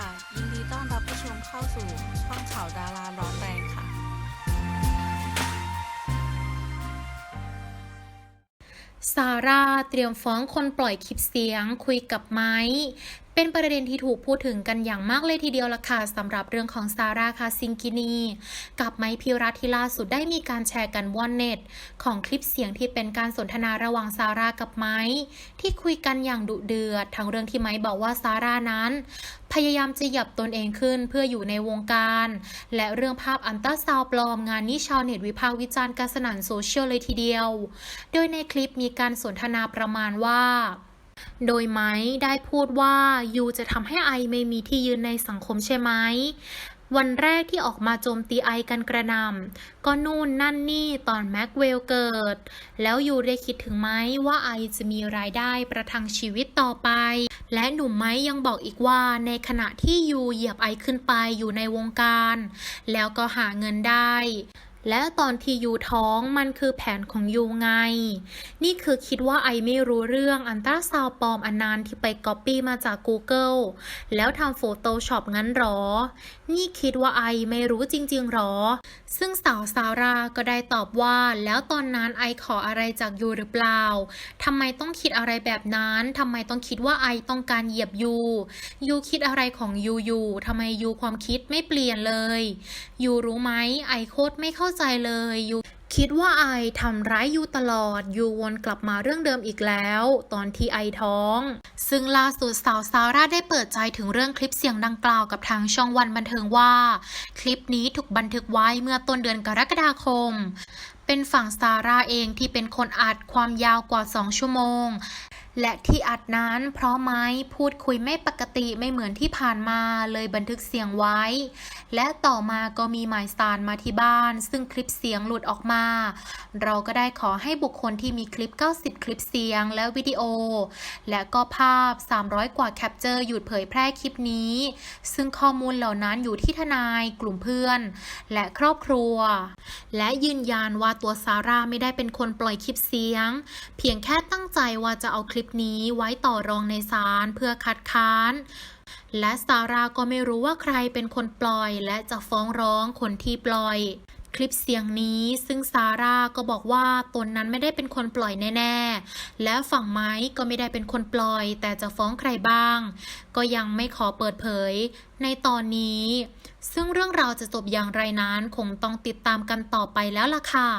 ค่ะ ยินดีต้อนรับผู้ชมเข้าสู่ช่องข่าวดาราร้อนแรงค่ะ ซาร่าเตรียมฟ้องคนปล่อยคลิปเสียงคุยกับไม้ เป็นประเด็นที่ถูกพูดถึงกันอย่างมากเลยทีเดียวละค่ะสำหรับเรื่องของซาร่าคาซิงกินี กับไมพิรัตที่ล่าสุดได้มีการแชร์กันว่อนเน็ต ของคลิปเสียงที่เป็นการสนทนาระหว่างซาร่ากับไม้ที่คุยกันอย่างดุเดือดทั้งเรื่องที่ไม้บอกว่าซาร่านั้น พยายามจะหยับตนเองขึ้นเพื่ออยู่ในวงการ และเรื่องภาพอันตราซาวปลอมงานนี้ชาวเน็ตวิพากษ์วิจารณ์กันสนั่นโซเชียลเลยทีเดียว โดยในคลิปมีการสนทนาประมาณว่า โดยไม้ได้พูดว่ายูจะทำให้ไอไม่มีที่ยืนในสังคมใช่ไหมวันแรกที่ออกมาโจมตีไอกันกระหนำก็นู่นนั่นนี่ตอนแม็กเวลเกิด แล้วยูได้คิดถึงไหมว่าไอจะมีรายได้ประทังชีวิตต่อไป และหนุ่มไม้ยังบอกอีกว่าในขณะที่ยูเหยียบไอขึ้นไปอยู่ในวงการ แล้วก็หาเงินได้ และตอนที่ยูท้องมันคือแผนของยูไง นี่คือคิดว่าไอไม่รู้เรื่องอันตราซาวปลอมอันนั้นที่ไปก๊อปปี้มาจาก Google แล้วทำโฟโต้ช็อปงั้นหรอ นี่คิดว่าไอไม่รู้จริงๆหรอ ซึ่งสาวซาร่าก็ได้ตอบว่า แล้วตอนนั้นไอขออะไรจากยูหรือเปล่าทำไมต้องคิดอะไรแบบนั้นทำไมต้องคิดว่าไอต้องการเหยียบยูยูคิดอะไรของยูยูทำไมยูความคิดไม่เปลี่ยนเลยยูรู้ไหมไอโคตรไม่เข้าใจเลยยูคิดว่าไอทำร้ายยูตลอดยูวนกลับมาเรื่องเดิมอีกแล้ว ตอนที่ไอท้อง ซึ่งล่าสุดสาวซาร่าได้เปิดใจถึงเรื่องคลิปเสียงดังกล่าวกับทางช่องวันบันเทิงว่า คลิปนี้ถูกบันทึกไว้เมื่อต้นเดือนกรกฎาคมเป็นฝั่งซาร่าเองที่เป็นคนอัดความยาวกว่า 2 ชั่วโมง และที่อัดนั้นเพราะไม้พูดคุยไม่ปกติไม่เหมือนที่ผ่านมาเลยบันทึกเสียงไว้ และต่อมาก็มีหมายสารมาที่บ้าน ซึ่งคลิปเสียงหลุดออกมา เราก็ได้ขอให้บุคคลที่มีคลิป 90 คลิปเสียงและวิดีโอ และก็ภาพ 300 กว่าแคปเจอร์หยุดเผยแพร่คลิปนี้ ซึ่งข้อมูลเหล่านั้นอยู่ที่ทนายกลุ่มเพื่อน และครอบครัว และยืนยันว่าตัวซาร่าไม่ได้เป็นคนปล่อยคลิปเสียง เพียงแค่ตั้งใจว่าจะเอาคลิปลิปนี้ไว้ต่อรองในศาลเพื่อคัดค้าน และซาร่าก็ไม่รู้ว่าใครเป็นคนปล่อย และจะฟ้องร้องคนที่ปล่อย คลิปเสียงนี้ซึ่งซาร่าก็บอกว่าตนนั้นไม่ได้เป็นคนปล่อยแน่ ๆ และฝั่งไม้ก็ไม่ได้เป็นคนปล่อย แต่จะฟ้องใครบ้าง ก็ยังไม่ขอเปิดเผย ในตอนนี้ ซึ่งเรื่องราวจะจบอย่างไรนั้นคงต้องติดตามกันต่อไปแล้วล่ะค่ะ